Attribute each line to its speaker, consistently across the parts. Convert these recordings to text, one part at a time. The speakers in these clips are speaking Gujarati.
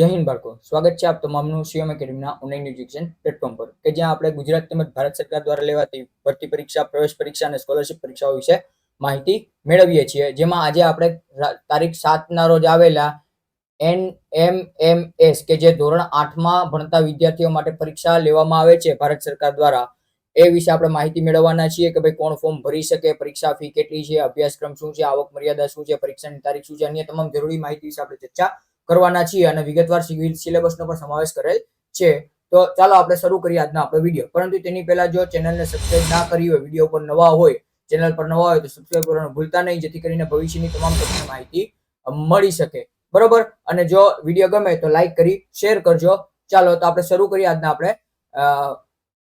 Speaker 1: જય હિન્દ બાળકો. સ્વાગત છે આપ તમામનું સીએમ એકેડમીના ઓનલાઈન એજ્યુકેશન પ્લેટફોર્મ પર, કે જ્યાં આપણે ગુજરાત તેમજ ભારત સરકાર દ્વારા લેવાતી ભરતી પરીક્ષા, પ્રવેશ પરીક્ષા અને સ્કોલરશિપ પરીક્ષાઓ વિશે માહિતી મેળવીએ છીએ. જેમાં આજે આપણે તારીખ સાતના રોજ આવેલા એન એમ એમ એસ કે જે ધોરણ આઠમાં ભણતા વિદ્યાર્થીઓ માટે પરીક્ષા લેવામાં આવે છે ભારત સરકાર દ્વારા. એ વિશે આપણે માહિતી મેળવવાના છીએ કે ભાઈ કોણ ફોર્મ ભરી શકે, પરીક્ષા ફી કેટલી છે, અભ્યાસક્રમ શું છે, આવક મર્યાદા શું છે, પરીક્ષાની તારીખ શું છે, અન્ય તમામ જરૂરી માહિતી વિશે આપણે ચર્ચા કરવાના છીએ અને વિગતવાર સિલેબસનો પણ સમાવેશ કરેલ છે. તો ચાલો આપણે શરૂ કરીએ આજનો આપણો વીડિયો. પરંતુ તેની પહેલા જો ચેનલને સબસ્ક્રાઇબ ના કરી હોય, વીડિયો પર નવા હોય, ચેનલ પર નવા હોય તો સબસ્ક્રાઇબ કરવાનું ભૂલતા નહીં, જેથી કરીને ભવિષ્યની તમામ તમને માહિતી મળી શકે. બરોબર? અને જો વીડિયો ગમે તો લાઈક કરી શેર કરજો. ચાલો, તો આપણે શરૂ કરીએ આજના આપણે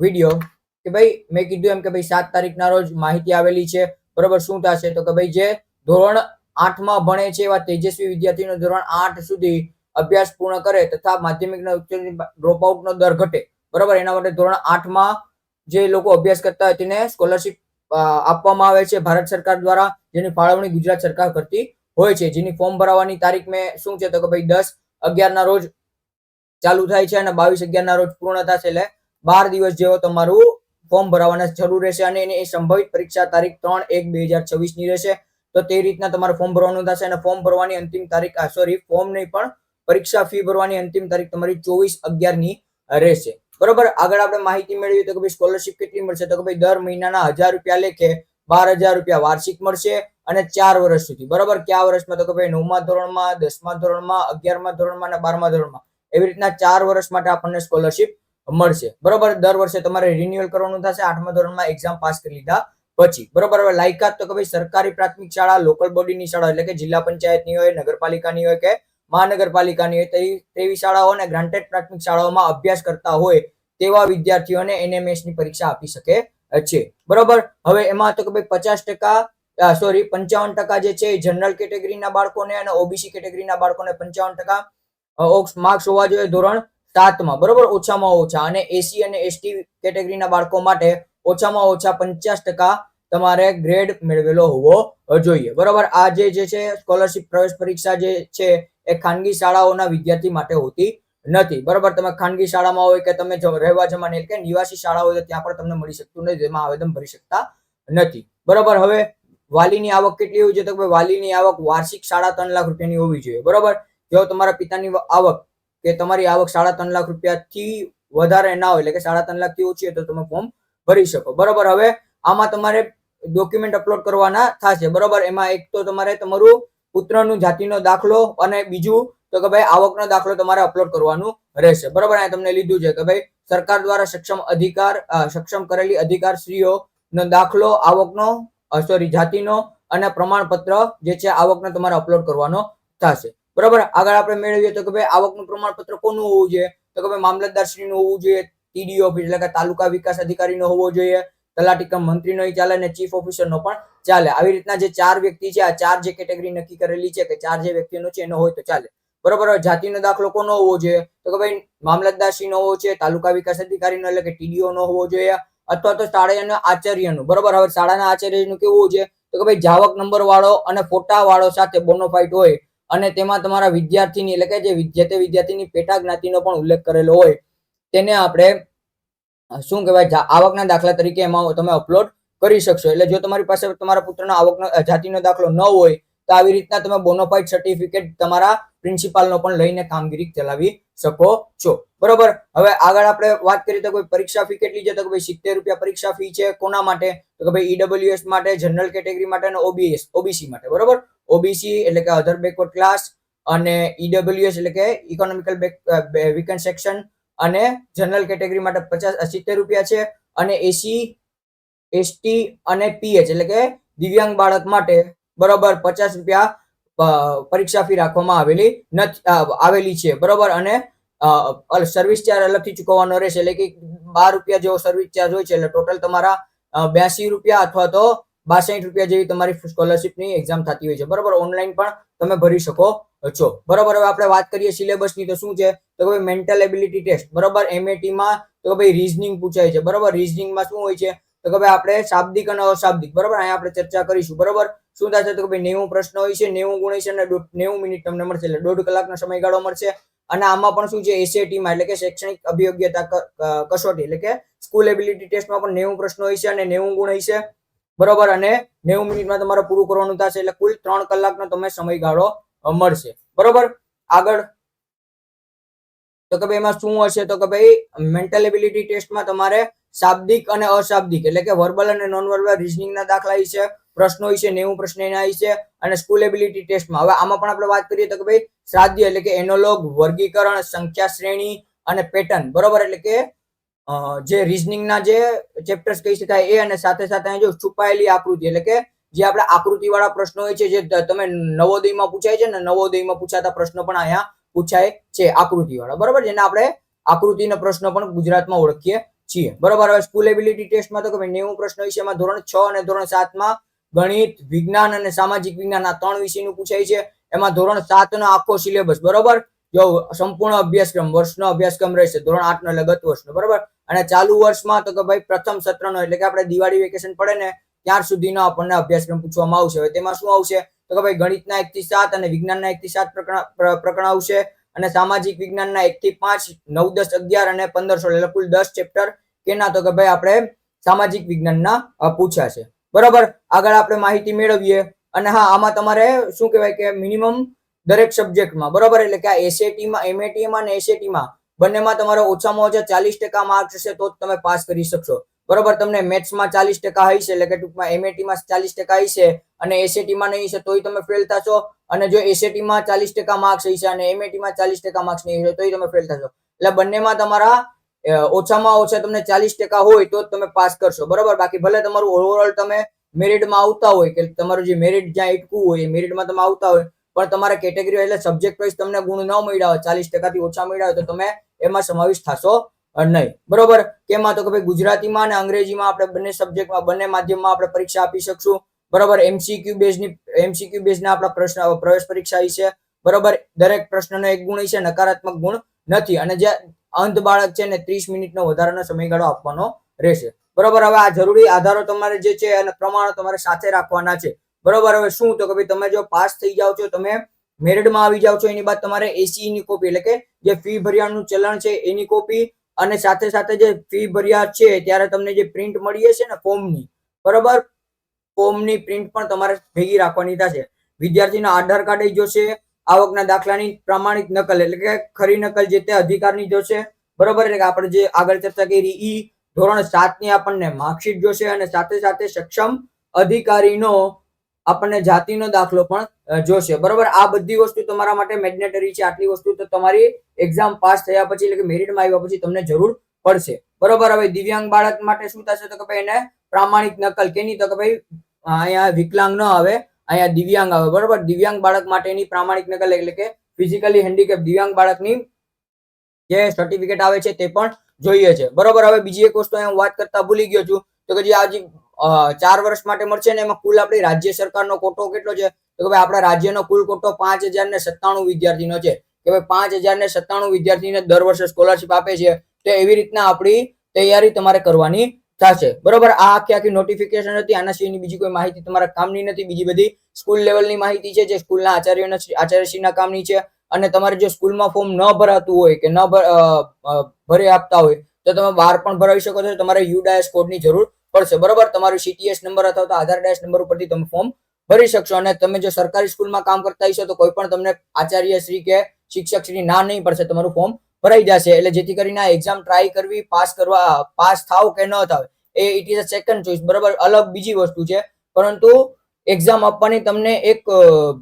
Speaker 1: વીડિયો. કે ભાઈ, મેં કીધું એમ કે ભાઈ, સાત તારીખના રોજ માહિતી આવેલી છે. બરોબર? શું થશે? તો કે ભાઈ, જે ધોરણ આઠમાં ભણે છે એવા તેજસ્વી વિદ્યાર્થીનો ધોરણ આઠ સુધી અભ્યાસ પૂર્ણ કરે તથા માધ્યમિકના ડ્રોપ ડ્રોપઆઉટનો દર ઘટે. બરોબર? એના માટે ધોરણ આઠમાં જે લોકો અભ્યાસ કરતા હોય તેને સ્કોલરશિપ આપવામાં આવે છે ભારત સરકાર દ્વારા, જેની ફાળવણી ગુજરાત સરકાર કરતી હોય છે. જેની ફોર્મ ભરાવાની તારીખ મેં શું છે તો કે ભાઈ દસ અગિયારના રોજ ચાલુ થાય છે અને બાવીસ અગિયારના રોજ પૂર્ણ થશે એટલે બાર દિવસ જેવો તમારું ફોર્મ ભરાવાના જરૂર રહેશે અને એની સંભવિત પરીક્ષા તારીખ ત્રણ એક બે હજાર છવ્વીસની રહેશે. તો તે રીતના તમારે ફોર્મ ભરવાનું થશે અને ફોર્મ ભરવાની અંતિમ તારીખ સોરી ફોર્મ નહીં, પણ પરીક્ષા ફી ભરવાની અંતિમ તારીખ તમારી ચોવીસ અગિયારની રહેશે. બરોબર? આગળ આપણે માહિતી મેળવી તો કે ભાઈ સ્કોલરશિપ કેટલી મળશે? તો કે ભાઈ દર મહિનાના હજાર રૂપિયા લેખે બાર હજાર રૂપિયા વાર્ષિક મળશે અને ચાર વર્ષ સુધી. બરોબર? કયા વર્ષમાં? તો કે ભાઈ નવમા ધોરણમાં, દસમા ધોરણમાં, અગિયારમા ધોરણમાં અને બારમા ધોરણમાં. એવી રીતના ચાર વર્ષ માટે આપણને સ્કોલરશિપ મળશે. બરોબર? દર વર્ષે તમારે રિન્યુઅલ કરવાનું થશે. આઠમા ધોરણમાં એક્ઝામ પાસ કરી લીધા. પછી, બરોબર, હવે લાયકાત તો કે ભાઈ સરકારી પ્રાથમિક શાળા લોકલ બોડીની શાળા, એટલે કે જિલ્લા પંચાયતની હોય, નગરપાલિકાની હોય કે મહાનગરપાલિકાની હોય, તેવી શાળાઓ અને ગ્રાન્ટેડ પ્રાથમિક શાળાઓમાં અભ્યાસ કરતા હોય તેવા વિદ્યાર્થીઓને એનએમએસની પરીક્ષા આપી શકે છે. બરોબર? હવે એમાં તો કે ભાઈ પચાસ ટકા સોરી પંચાવન ટકા જે છે જનરલ કેટેગરીના બાળકોને અને ઓબીસી કેટેગરીના બાળકોને પંચાવન ટકા માર્ક્સ હોવા જોઈએ ધોરણ સાતમાં, બરોબર? ઓછામાં ઓછા. અને એસી અને એસટી કેટેગરીના બાળકો માટે ઓછામાં ઓછા પંચાસ ટકા તમારે ગ્રેડ મેળવેલો હોવો જોઈએ. બરોબર? આ જે જે છે સ્કોલરશિપ પ્રવેશ પરીક્ષા જે છે, એ ખાનગી શાળાઓના વિદ્યાર્થી માટે હોતી નથી. બરોબર? તમે ખાનગી શાળામાં હોય કે તમે રહેવા જમાની કે નિવાસી શાળા હોય તો ત્યાં પણ તમને મળી શકતું નથી. જેમાં આવેદન ભરી શકતા નથી. બરોબર? હવે વાલીની આવક કેટલી હોવી જોઈએ? તો કે વાલીની આવક વાર્ષિક સાડા ત્રણ લાખ રૂપિયાની હોવી જોઈએ. બરોબર? જો તમારા પિતાની આવક કે તમારી આવક સાડા ત્રણ લાખ રૂપિયાથી વધારે ના હોય, એટલે કે સાડા ત્રણ લાખથી ઓછી હોય, તો તમે ફોર્મ ભરી શકો. બરોબર, હવે આમાં તમારે ડોક્યુમેન્ટ અપલોડ કરવાના થશે. બરોબર, એમાં એક તો તમારે તમારું પુત્રનું જાતિનો દાખલો અને બીજું તો કે ભાઈ આવકનો દાખલો તમારે અપલોડ કરવાનું રહેશે. બરોબર, અહીંયા તમને લીધું છે કે ભાઈ સરકાર દ્વારા સક્ષમ અધિકાર સક્ષમ કરેલી અધિકારશ્રીઓ નો દાખલો, આવકનો સોરી જાતિનો અને પ્રમાણપત્ર જે છે આવકનો તમારે અપલોડ કરવાનો થશે. બરોબર, આગળ આપણે મેળવીએ તો કે ભાઈ આવકનું પ્રમાણપત્ર કોનું હોવું જોઈએ? તો કે ભાઈ મામલતદાર શ્રીનું હોવું જોઈએ? ટીડીઓ એટલે કે તાલુકા વિકાસ અધિકારીનો હોવો જોઈએ, તલાટી કમ મંત્રીનો ચાલે અને ચીફ ઓફિસરનો પણ ચાલે. આવી રીતના જે ચાર વ્યક્તિ છે, આ ચાર જે કેટેગરી નક્કી કરેલી છે કે ચાર જે વ્યક્તિનો છે એનો હોય તો ચાલે. બરોબર જાતિનો દાખલો કોનો હોવો જોઈએ? તો કે ભાઈ મામલતદાર શ્રીનો હોવો છે, તાલુકા વિકાસ અધિકારીનો, એટલે કે ટીડીઓ નો હોવો જોઈએ, અથવા તો શાળાના આચાર્યનું. બરોબર, હવે શાળાના આચાર્યનું કેવું હોવું જોઈએ તો કે ભાઈ જાવક નંબર વાળો અને ફોટા વાળો સાથે બોનોફાઇટ હોય, અને તેમાં તમારા વિદ્યાર્થીની, એટલે કે જે તે વિદ્યાર્થીની પેટા જ્ઞાતિનો પણ ઉલ્લેખ કરેલો હોય તેને આપણે શું કહેવાય આવકના દાખલા તરીકે એમાં તમે અપલોડ કરી શકશો. એટલે જો તમારી પાસે તમારા પુત્રના આવકનો જાતિનો દાખલો ન હોય, તો આવી રીતના તમે બોનોફાઇડ સર્ટિફિકેટ તમારા પ્રિન્સિપાલનો પણ લઈને કામગીરી ચલાવી શકો છો. બરોબર? હવે આગળ આપણે વાત કરીએ તો કોઈ પરીક્ષા ફી કેટલી છે? તો કે ભાઈ સિત્તેર રૂપિયા પરીક્ષા ફી છે કોના માટે? તો કે ભાઈ ઈડબ્લ્યુએસ માટે જનરલ કેટેગરી માટે અને ઓબીએસ ઓબીસી માટે. બરોબર? ઓબીસી એટલે કે અધર બેકવર્ડ ક્લાસ અને ઈડબ્લ્યુએસ એટલે કે ઇકોનોમિકલ બેક વીકેન્ડ સેક્શન અને જનરલ કેટેગરી માટે પચાસ સિત્તેર રૂપિયા છે અને એસી એસટી અને પીએચ એટલે કે દિવ્યાંગ બાળક માટે બરોબર પચાસ રૂપિયા પરીક્ષા ફી રાખવામાં આવેલી નથી આવેલી છે. બરોબર? અને સર્વિસ ચાર્જ અલગથી ચૂકવવાનો રહેશે. એટલે કે બાર રૂપિયા જેવો સર્વિસ ચાર્જ હોય છે. એટલે ટોટલ તમારા બ્યાસી રૂપિયા અથવા તો બાસઠ રૂપિયા જેવી તમારી સ્કોલરશિપની એક્ઝામ થતી હોય છે. બરોબર? ઓનલાઈન પણ તમે ભરી શકો છો. બરોબર? હવે આપણે વાત કરીએ સિલેબસની તો શું છે? તો ભાઈ મેન્ટલ એબિલિટી ટેસ્ટ બરોબર? એમએટીમાં તો ભાઈ રીઝનિંગ પૂછાય છે, બરોબર? રીઝનિંગમાં શું હોય છે? તો કે ભાઈ આપણે શાબ્દિક અને અશાબ્દિક, બરોબર? અહીંયા આપણે ચર્ચા કરીશું, બરોબર? શું થશે? તો કે ભાઈ નેવું પ્રશ્ન હોય છે, નેવું ગુણ છે અને નેવું મિનિટ તમને મળશે, એટલે દોઢ કલાકનો સમયગાળો મળશે. અને આમાં પણ શું છે? એસએટીમાં એટલે કે શૈક્ષણિક અભિયોગ્યતા કસોટી, એટલે કે સ્કૂલ એબિલિટી ટેસ્ટમાં પણ નેવું પ્રશ્નો હોય છે અને નેવું ગુણ છે, બરોબર? અને નેવું મિનિટમાં તમારે પૂરું કરવાનું થશે, એટલે કુલ ત્રણ કલાકનો તમે સમયગાળો મળશે, બરોબર? આગળ તો કે ભાઈ એમાં શું હશે? તો કે ભાઈ મેન્ટલ એબિલિટી ટેસ્ટમાં તમારે શાબ્દિક અને અશાબ્દિક, એટલે કે વર્બલ અને નોન વર્બલ રિઝનિંગના દાખલા છે, પ્રશ્નો વિશે નેવું પ્રશ્ન એના છે, અને સ્કૂલ એબિલિટી ટેસ્ટમાં હવે આમાં પણ આપણે વાત કરીએ તો કે ભાઈ શ્રાદ્ય એટલે કે એનોલોગ વર્ગીકરણ, સંખ્યા શ્રેણી અને પેટર્ન. બરોબર? એટલે કે જે રિઝનિંગના જે ચેપ્ટર્સ કહી શકાય એ અને સાથે સાથે જો છુપાયેલી આકૃતિ, એટલે કે જે આપણે આકૃતિવાળા પ્રશ્નો હોય છે, જે તમે નવોદયમાં પૂછાય છે ને, નવોદયમાં પૂછાતા પ્રશ્નો પણ અહીંયા પૂછાય છે આકૃતિ વાળા બરોબર? જેને આપણે આકૃતિના પ્રશ્નો પણ ગુજરાતમાં ઓળખીએ છીએ. બરોબર? હવે સ્કૂલ એબિલિટી ટેસ્ટમાં તો કે નેવું પ્રશ્ન એમાં ધોરણ છ અને ધોરણ સાતમાં ગણિત, વિજ્ઞાન અને સામાજિક વિજ્ઞાન આ ત્રણ વિષયનું પૂછાય છે. એમાં ધોરણ સાતનો આખો સિલેબસ. બરોબર? જો સંપૂર્ણ અભ્યાસક્રમ, વર્ષનો અભ્યાસક્રમ રહેશે. ધોરણ આઠ નો લગત વર્ષનો. બરોબર? અને ચાલુ વર્ષમાં તો કે ભાઈ પ્રથમ સત્રનો, એટલે કે આપણે દિવાળી વેકેશન પડે ને, ત્યાર સુધીનો આપણને અભ્યાસક્રમ પૂછવામાં આવશે. હવે તેમાં શું આવશે? તો કે ભાઈ ગણિતના એક થી સાત અને વિજ્ઞાનના એક થી સાત પ્રકરણ, પ્ર- આવશે. અને સામાજિક વિજ્ઞાનના એક થી પાંચ, નવ, દસ, અગિયાર અને પંદર સોળ એટલે કુલ દસ ચેપ્ટર કેના તો કે ભાઈ આપણે સામાજિક વિજ્ઞાનના પૂછ્યા છે. બરોબર? આગળ આપણે માહિતી મેળવીએ. અને હા, આમાં તમારે શું કહેવાય કે મિનિમમ દરેક સબ્જેક્ટમાં બરોબર? એટલે કે આ એસએટીમાં એમએટીમાં અને એસએટીમાં બંનેમાં તમારે ઓછામાં ઓછા ચાલીસ ટકા માર્ક્સ હશે તો જ તમે પાસ કરી શકશો. બરોબર, તમને મેથ્સમાં ચાલીસ ટકા હશે એટલે કે ટૂંકમાં એમએટીમાં ચાલીસ ટકા હશે અને એસએટીમાં નહીં હશે તોય તમે ફેલ થશો, અને જો એસએટીમાં ચાલીસ ટકા માર્ક્સ હશે અને એમએટીમાં ચાલીસ ટકા માર્ક્સ નહીં હશે, તોય તમે ફેલ થશો. એટલે બંનેમાં તમારા ઓછામાં ઓછા તમને ચાલીસ ટકા હોય, તો જ તમે પાસ કરશો, બરોબર? બાકી ભલે તમારું ઓવરઓલ તમે મેરિટમાં આવતા હોય, કે તમારું જે મેરિટ જ્યાં ઇટકું હોય, એ મેરિટમાં તમે આવતા હોય, પણ તમારા કેટેગરી એટલે સબ્જેક્ટ વાઇઝ તમને ગુણ ન મળ્યા હોય, ચાલીસ ટકાથી ઓછા મળ્યા હોય, તો તમે એમાં સમાવેશ થશો. નહીં. બરોબર? કેમાં તો કે ભાઈ ગુજરાતીમાં અને અંગ્રેજીમાં આપણે બંને સબ્જેક્ટમાં બંને માધ્યમમાં આપણે પરીક્ષા આપી શકશું. બરોબર? એમસીક્યુ બેઝની એમસીક્યુ બેઝના આપણા પ્રશ્ન પ્રવેશ પરીક્ષા છે. બરોબર? દરેક પ્રશ્નનો એક ગુણ છે, નકારાત્મક ગુણ નથી. અને જે અંત બાળક છે ને ત્રીસ મિનિટનો વધારાનો સમયગાળો આપવાનો રહેશે. બરોબર? હવે આ જરૂરી આધારો તમારે જે છે અને પ્રમાણો તમારે સાથે રાખવાના છે. બરોબર? હવે શું તો કે ભાઈ તમે જો પાસ થઈ જાઓ છો, તમે મેરિડમાં આવી જાઓ છો, એની બાદ તમારે એસી ની કોપી એટલે કે જે ફી ભર્યાનું ચલણ છે, એની કોપી અને સાથે સાથે જે ફી ભર્યા છે, ત્યારે તમને જે પ્રિન્ટ મળી છે ને ફોર્મની, બરોબર? ફોર્મની પ્રિન્ટ પણ તમારે ભેગી રાખવાની થશે. વિદ્યાર્થીના આધાર કાર્ડ જોશે, આવકના દાખલાની પ્રમાણિત નકલ, એટલે કે ખરી નકલ જે તે અધિકારની જોશે, બરોબર? એટલે કે આપણે જે આગળ ચર્ચા કરી, ઈ ધોરણ સાતની આપણને માર્કશીટ જોશે અને સાથે સાથે સક્ષમ અધિકારીનો આપણને જાતિનો દાખલો પણ જોશે. બરોબર? આ બધી વસ્તુ તમારા માટે મેગ્નેટરી છે. આટલી વસ્તુ તો તમારી એક્ઝામ પાસ થયા પછી એટલે કે મેરિટમાં આવ્યા પછી તમને જરૂર પડશે. બરોબર? હવે દિવ્યાંગ બાળક માટે શું થશે તો કે ભાઈ એને પ્રામાણિક નકલ કેની તો કે ભાઈ અહીંયા વિકલાંગ ન આવે અહીંયા દિવ્યાંગ આવે. બરોબર? દિવ્યાંગ બાળક માટેની પ્રામાણિક નકલ એટલે કે ફિઝિકલી હેન્ડીકેપ દિવ્યાંગ બાળકની જે સર્ટિફિકેટ આવે છે તે પણ જોઈએ છે. બરોબર? હવે બીજી એક વસ્તુ હું વાત કરતા ભૂલી ગયો છું. તો કે જે આ જે અ, ચાર વર્ષ માટે મળશે ને એમાં કુલ આપણી રાજ્ય સરકારનો કોટો કેટલો છે? તો કે ભાઈ આપણા રાજ્યનો કુલ કોટો પાંચ હજાર ને સત્તાણું વિદ્યાર્થીનો છે. કે ભાઈ પાંચ હજાર ને સત્તાણું વિદ્યાર્થીને દર વર્ષે સ્કોલરશિપ આપે છે. તો એવી રીતના આપણી તૈયારી તમારે કરવાની થશે. બરોબર? આ આખી આખી નોટિફિકેશન હતી. આના સિવાયની બીજી કોઈ માહિતી તમારા કામની નથી. બીજી બધી સ્કૂલ લેવલની માહિતી છે જે સ્કૂલના આચાર્યોના આચાર્યશ્રીના કામની છે. અને તમારે જો સ્કૂલમાં ફોર્મ ન ભરાતું હોય કે ન ભર- આપતા હોય, તો તમે બહાર પણ ભરાવી શકો છો. તમારે યુડાયસ કોડની જરૂર પડશે. બરોબર? તમારું સીટીએસ નંબર અથવા તો આધાર ડેશ નંબર ઉપરથી તમે ફોર્મ ભરી શકશો અને તમે જો સરકારી સ્કૂલમાં કામ કરતા હશો તો કોઈ પણ તમને આચાર્ય શ્રી કે શિક્ષક શ્રી ના નહીં પડશે, તમારું ફોર્મ ભરાઈ જશે. એટલે જેથી કરીને આ એક્ઝામ ટ્રાય કરવી પાસ કરવા પાસ થાવ કે ન થાવ, એ it is a second choice બરોબર? અલગ બીજી વસ્તુ છે. પરંતુ એક્ઝામ આપવાની તમને એક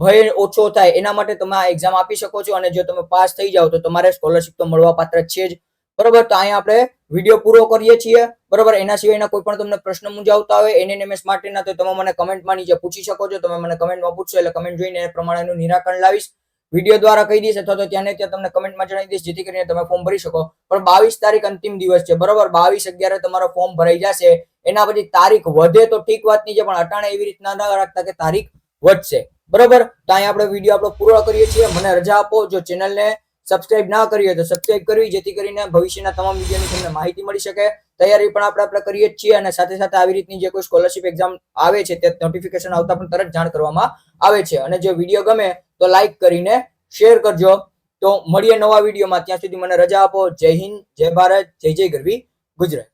Speaker 1: ભય ઓછો થાય. એના માટે તમે આ એક્ઝામ આપી શકો છો અને જો તમે પાસ થઈ જાઓ તો તમારે સ્કોલરશિપ તો મળવા પાત્ર છે જ. બરોબર? તો અહીંયા આપણે વીડિયો પૂરો કરીએ છીએ. બરોબર? એના સિવાયના કોઈ પણ તમને પ્રશ્ન મૂંઝાવતા હોય એનએનએમએસ માટેના, તો તમે મને કમેન્ટમાં નીચે પૂછી શકો છો. તમે મને કમેન્ટમાં પૂછશો, એટલે કમેન્ટ જોઈને એ પ્રમાણેનું નિરાકરણ લાવીશ. વીડિયો દ્વારા કહી દઈશ અથવા તો ત્યાં ત્યાં તમને કમેન્ટમાં જણાવી દઈશ, જેથી કરીને તમે ફોર્મ ભરી શકો. પણ બાવીસ તારીખ અંતિમ દિવસ છે, બરોબર? બાવીસ અગિયારે તમારો ફોર્મ ભરાઈ જશે. એના પછી તારીખ વધે તો ઠીક વાત નહીં છે, પણ અટાણે એવી રીતના ન રાખતા કે તારીખ વધશે. બરોબર? તો અહીંયા આપણે વીડિયો આપણો પૂરો કરીએ છીએ. મને રજા આપો, જો ચેનલને સબસ્ક્રાઇબ ના કરી હોય તો સબસ્ક્રાઇબ કરવી, જેથી કરીને ભવિષ્યના તમામ વિડીયોની તમને માહિતી મળી શકે. તૈયારી પણ આપણે આપણે કરીએ જ છીએ અને સાથે સાથે આવી રીતની જે કોઈ સ્કોલરશિપ એક્ઝામ આવે છે, તે નોટિફિકેશન આવતા પણ તરત જાણ કરવામાં આવે છે. અને જો વીડિયો ગમે તો લાઈક કરીને શેર કરજો. તો મળીએ નવા વિડીયોમાં. ત્યાં સુધી મને રજા આપો. જય હિન્દ, જય ભારત, જય જય ગરવી, ગુજરાત.